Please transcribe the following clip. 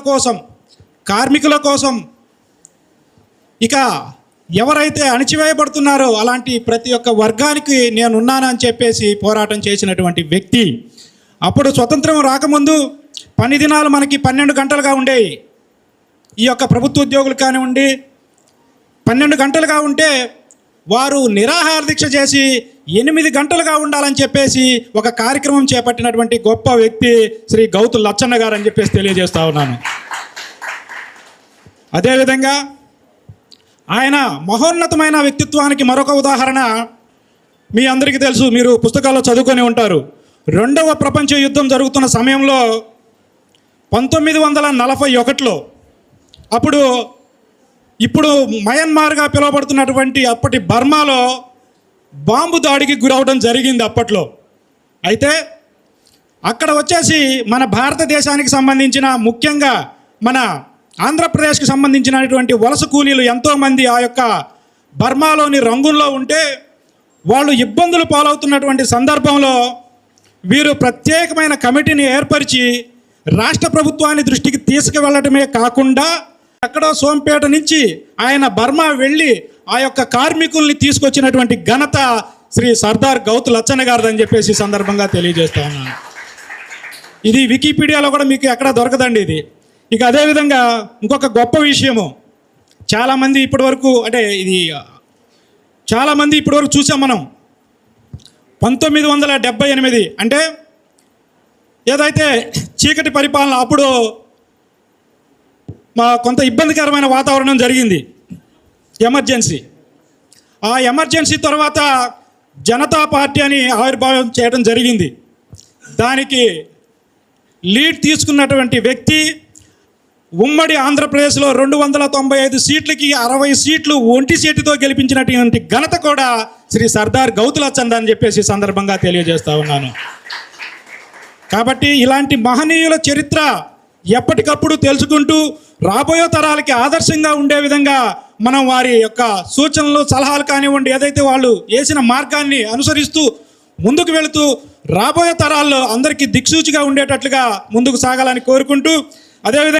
కోసం కార్మికుల కోసం ఇక ఎవరైతే అణచివేయబడుతున్నారో అలాంటి ప్రతి ఒక్క వర్గానికి నేను ఉన్నానని చెప్పేసి పోరాటం చేసినటువంటి వ్యక్తి అప్పుడు స్వతంత్రం రాకముందు పని దినాలు మనకి పన్నెండు గంటలుగా ఉండేవి. ఈ యొక్క ప్రభుత్వ ఉద్యోగులు కానివ్వండి పన్నెండు గంటలుగా ఉంటే వారు నిరాహార దీక్ష చేసి ఎనిమిది గంటలుగా ఉండాలని చెప్పేసి ఒక కార్యక్రమం చేపట్టినటువంటి గొప్ప వ్యక్తి శ్రీ గౌతు లచ్చన్న గారు అని చెప్పేసి తెలియజేస్తా ఉన్నాను. అదేవిధంగా ఆయన మహోన్నతమైన వ్యక్తిత్వానికి మరొక ఉదాహరణ మీ అందరికీ తెలుసు మీరు పుస్తకాల్లో చదువుకొని ఉంటారు. రెండవ ప్రపంచ యుద్ధం జరుగుతున్న సమయంలో పంతొమ్మిది వందల నలభై ఒకటిలో అప్పుడు ఇప్పుడు మయన్మార్గా పిలువబడుతున్నటువంటి అప్పటి బర్మాలో బాంబు దాడికి గురవడం జరిగింది అప్పట్లో. అయితే అక్కడ వచ్చేసి మన భారతదేశానికి సంబంధించిన ముఖ్యంగా మన ఆంధ్రప్రదేశ్కి సంబంధించినటువంటి వలస కూలీలు ఎంతోమంది ఆ యొక్క బర్మాలోని రంగుల్లో ఉంటే వాళ్ళు ఇబ్బందులు పాలవుతున్నటువంటి సందర్భంలో వీరు ప్రత్యేకమైన కమిటీని ఏర్పరిచి రాష్ట్ర ప్రభుత్వాన్ని దృష్టికి తీసుకువెళ్ళటమే కాకుండా ఎక్కడో సోంపేట నుంచి ఆయన బర్మా వెళ్ళి ఆ యొక్క కార్మికుల్ని తీసుకొచ్చినటువంటి ఘనత శ్రీ సర్దార్ గౌత్ లచ్చన్న అని చెప్పేసి సందర్భంగా తెలియజేస్తా ఉన్నాను. ఇది వికీపీడియాలో కూడా మీకు ఎక్కడ దొరకదండి ఇది. ఇక అదేవిధంగా ఇంకొక గొప్ప విషయము. చాలామంది ఇప్పటివరకు అంటే ఇది చాలామంది ఇప్పటివరకు చూసాం మనం. పంతొమ్మిది వందల డెబ్బై ఎనిమిది అంటే ఏదైతే చీకటి పరిపాలన అప్పుడు మా కొంత ఇబ్బందికరమైన వాతావరణం జరిగింది. ఎమర్జెన్సీ. ఆ ఎమర్జెన్సీ తర్వాత జనతా పార్టీ అని ఆవిర్భావం చేయడం జరిగింది. దానికి లీడ్ తీసుకున్నటువంటి వ్యక్తి ఉమ్మడి ఆంధ్రప్రదేశ్లో రెండు వందల తొంభై ఐదు సీట్లకి అరవై సీట్లు ఒంటి సీటుతో గెలిపించినటువంటి ఘనత కూడా శ్రీ సర్దార్ గౌతులచంద్ అని చెప్పేసి సందర్భంగా తెలియజేస్తా ఉన్నాను. కాబట్టి ఇలాంటి మహనీయుల చరిత్ర ఎప్పటికప్పుడు తెలుసుకుంటూ రాబోయే తరాలకి ఆదర్శంగా ఉండే విధంగా మనం వారి యొక్క సూచనలు సలహాలు కానివ్వండి ఏదైతే వాళ్ళు వేసిన మార్గాన్ని అనుసరిస్తూ ముందుకు వెళుతూ రాబోయే తరాల్లో అందరికీ దిక్సూచిగా ఉండేటట్లుగా ముందుకు సాగాలని కోరుకుంటూ అదేవిధంగా